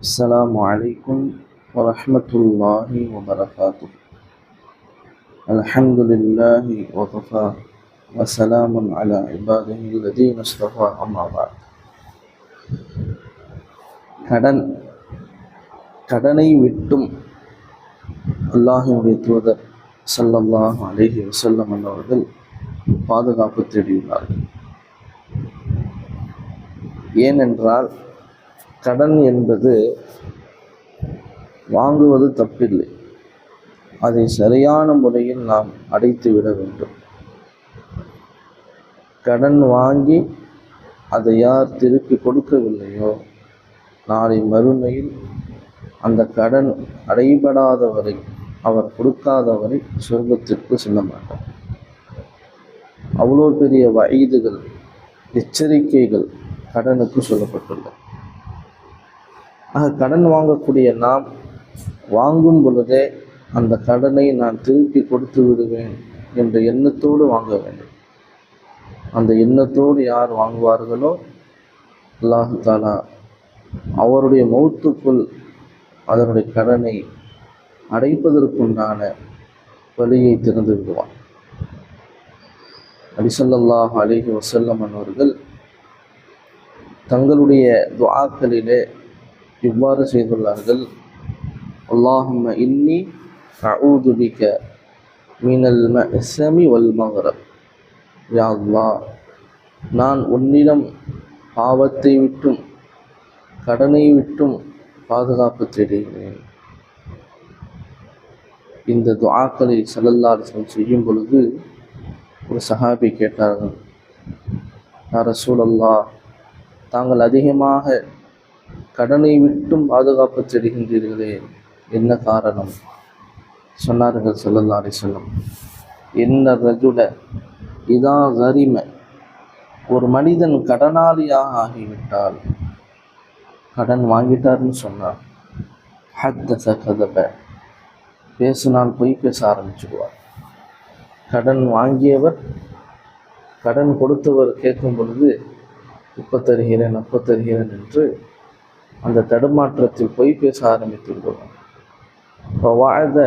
السلام عليكم ورحمة الله وبركاته الحمد لله وكفى وسلام على عباده الذين اصطفى أما بعد கடன் கடனை விட்டும் அல்லாஹினுடைய தூதர் சல்லல்லாஹ் அலேஹி வசல்லம் அல்லவர்கள் பாதுகாப்பு தேடியுள்ளார்கள். ஏனென்றால் கடன் என்பது வாங்குவது தப்பில்லை. அதை சரியான முறையில் நாம் அடைத்து விட வேண்டும். கடன் வாங்கி அதை யார் திருப்பி கொடுக்கவில்லையோ நாளை மறுமையில் அந்த கடன் அடைபடாதவரை அவர் கொடுக்காதவரை சொர்க்கத்திற்கு செல்ல மாட்டார் அவ்வளோ பெரிய வயதுகள் எச்சரிக்கைகள் கடனுக்கு சொல்லப்பட்டுள்ளது. ஆக கடன் வாங்கக்கூடிய நாம் வாங்கும் பொழுதே அந்த கடனை நான் திருப்பி கொடுத்து விடுவேன் என்ற எண்ணத்தோடு வாங்க வேண்டும். அந்த எண்ணத்தோடு யார் வாங்குவார்களோ? அல்லாஹு தாலா அவருடைய மௌத்துக்குள் அதனுடைய கடனை அடைப்பதற்குண்டான வழியை திறந்து விடுவான். அலிசல்லாஹ் அலிஹி வசல்லம் அவர்கள் தங்களுடைய துவாக்களிலே இவ்வாறு செய்துள்ளார்கள். அல்லாஹும் இன்னி அவுதுபிக்க மீனல் மினல் மஅசமி வல் மகரப் யா நான் உன்னிடம் பாவத்தை விட்டும் கடனை விட்டும் பாதுகாப்பு தேடுகிறேன். இந்த துவாக்களை ஸல்லல்லாஹு செய்யும் பொழுது ஒரு சஹாபி கேட்டார்கள் அரசூலல்லா தாங்கள் அதிகமாக கடனை விட்டும் பாதுகாப்பு தேடுகின்றீர்களே என்ன காரணம்? சொன்னார்கள் செல்லல்லாரை செல்லும் என்ன ரஜுல இதா கரிம ஒரு மனிதன் கடனாளியாக ஆகிவிட்டால் கடன் வாங்கிட்டார்னு சொன்னார் ஹத்தச கதப. பேசினால் பொய் பேச ஆரம்பிச்சுடுவார். கடன் வாங்கியவர் கடன் கொடுத்தவர் கேட்கும் பொழுது இப்போ தருகிறேன் அப்போ தருகிறேன் என்று அந்த தடுமாற்றத்தில் பொய் பேச ஆரம்பித்து விடுவார் இப்போ வாழ்த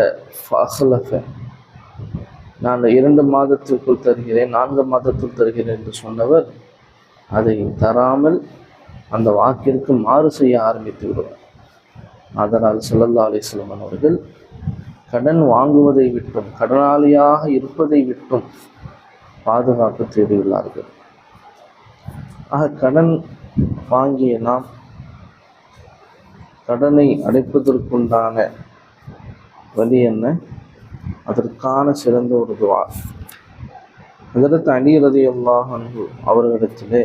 ஃபஹ்லஃப. நான் இரண்டு மாதத்திற்குள் தருகிறேன் நான்கு மாதத்தில் தருகிறேன் என்று சொன்னவர் அதை தராமல் அந்த வாக்கிற்கு மாறு செய்ய ஆரம்பித்து விடுவார். அதனால் ஸல்லல்லாஹு அலைஹி அவர்கள் கடன் வாங்குவதை விட்டும் கடனாளியாக இருப்பதை விட்டும் பாதுகாப்பு தேடியுள்ளார்கள். ஆக கடன் வாங்கிய நாம் கடனை அடைப்பதற்குண்டான வழி என்ன? அதற்கான சிறந்த ஒரு துவா. அதற்கு அலி அவர்களிடத்திலே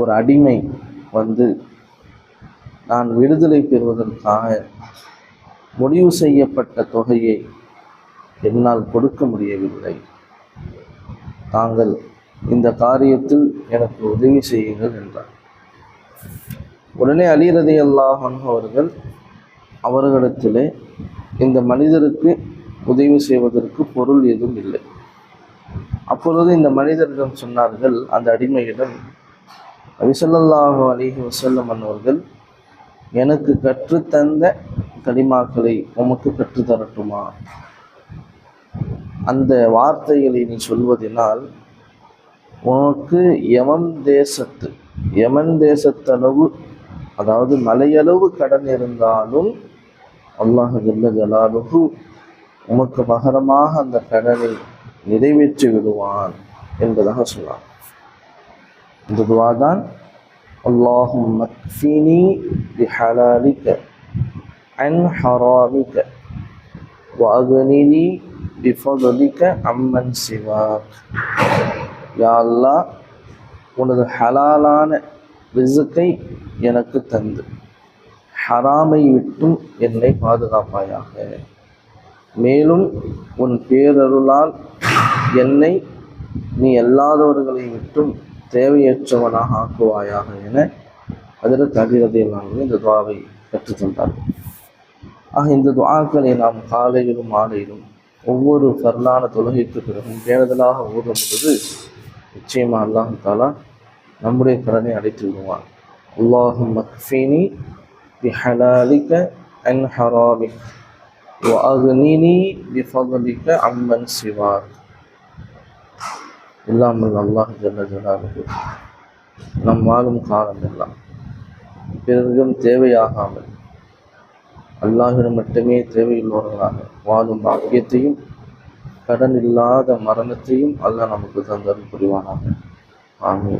ஒரு அடிமை வந்து நான் விடுதலை பெறுவதற்காக முடிவு செய்யப்பட்ட தொகையை என்னால் கொடுக்க முடியவில்லை. தாங்கள் இந்த காரியத்தில் எனக்கு உதவி செய்யுங்கள் என்றார். உடனே அலிரதி அல்லாஹன் அவர்கள் அவர்களிடத்திலே இந்த மனிதருக்கு உதவி செய்வதற்கு பொருள் எதுவும் இல்லை. அப்பொழுது இந்த மனிதரிடம் சொன்னார்கள் அந்த அடிமையிடம் அபிசல்லாஹு அலிஹி வசல்லம் அவர்கள் எனக்கு கற்றுத்தந்த கலிமாக்களை உமக்கு கற்றுத்தரட்டுமா? அந்த வார்த்தைகளை நீ சொல்வதனால் உனக்கு யமன் தேசத்து யமன் தேசத்தளவு அதாவது மலையளவு கடன் இருந்தாலும் அல்லாஹ் ஜல்ல உமக்கு மகரமாக அந்த கடனை நிறைவேற்றி விடுவான் என்பதாக சொன்னார் இந்த துவா தான் அல்லாஹும் மக்ஃபினி பிஹலாலிக்க அன் ஹராமிக்க வாகனினி பிஃபதலிக்க அம்மன் சிவாக் யா அல்லா உனது ஹலாலான விசுக்கை எனக்கு தந்து. ஹராமை விட்டும் என்னை பாதுகாப்பாயாக. மேலும் உன் பேரருளால் என்னை நீ அல்லாதவர்களை விட்டும் தேவையற்றவனாக ஆக்குவாயாக என அதில் கதிரதையிலான இந்த துவாவை கற்றுத் தந்தார்கள் ஆக இந்த துவாக்களை நாம் காலையிலும் மாலையிலும் ஒவ்வொரு ஃபர்லான தொழுகைக்கு பிறகும் பேணுதலாக ஓதும் பொழுது நிச்சயமா அல்லாஹ் தாலா நம்முடைய கடனை அடைத்து விடுவான் அல்லாஹும் மக்ஃபினி بحلالك عن حرامك وأغنني بفضلك عمن سواك இல்லாமல் அல்லாஹ் ஜல்ல ஜலாலுக்கு நம் வாழும் காலம் எல்லாம் பிறகும் தேவையாகாமல் அல்லாஹிடம் மட்டுமே தேவையுள்ளவர்களாக வாழும் பாக்கியத்தையும் கடன் இல்லாத மரணத்தையும் அல்லாஹ் நமக்கு தந்தரும் புரிவானாக. ஆமீன்.